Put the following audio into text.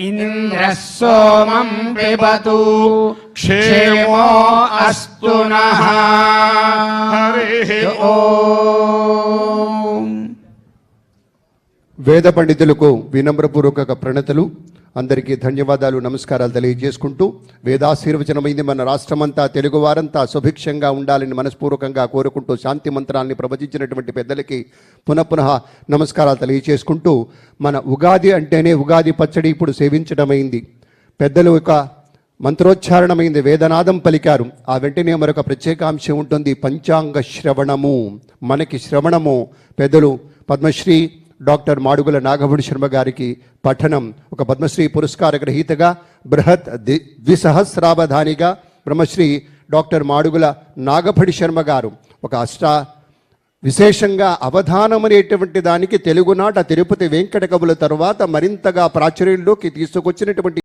ఇంద్రः సోమం పిబతు క్షేమో అస్తు నః. హరి. ఓం. వేద పండితులకు వినమ్రపూర్వక ప్రణతులు. అందరికీ ధన్యవాదాలు నమస్కారాలు తెలియజేసుకుంటూ వేదాశీర్వచనమైంది మన రాష్ట్రమంతా తెలుగువారంతా సుభిక్షంగా ఉండాలని మనస్పూర్వకంగా కోరుకుంటూ శాంతి మంత్రాన్ని ప్రవచించినటువంటి పెద్దలకి పునఃపునః నమస్కారాలు తెలియజేసుకుంటూ మన ఉగాది అంటేనే ఉగాది పచ్చడి ఇప్పుడు సేవించడమైంది. పెద్దలు ఒక మంత్రోచ్చారణమైంది వేదనాదం పలికారు. ఆ వెంటనే మరొక ప్రత్యేకాంశం ఉంటుంది పంచాంగ శ్రవణము. మనకి శ్రవణము. పెద్దలు పద్మశ్రీ డాక్టర్ మాడుగుల నాగభుడి శర్మ గారికి పఠనం ఒక పద్మశ్రీ పురస్కార గ్రహీతగా బృహత్ ది ద్విసహస్రావధానిగా బ్రహ్మశ్రీ డాక్టర్ మాడుగుల నాగభడి శర్మ గారు ఒక అష్ట విశేషంగా అవధానం అనేటువంటి దానికి తెలుగునాట తిరుపతి వెంకట కవుల తరువాత మరింతగా ప్రాచుర్యంలోకి తీసుకొచ్చినటువంటి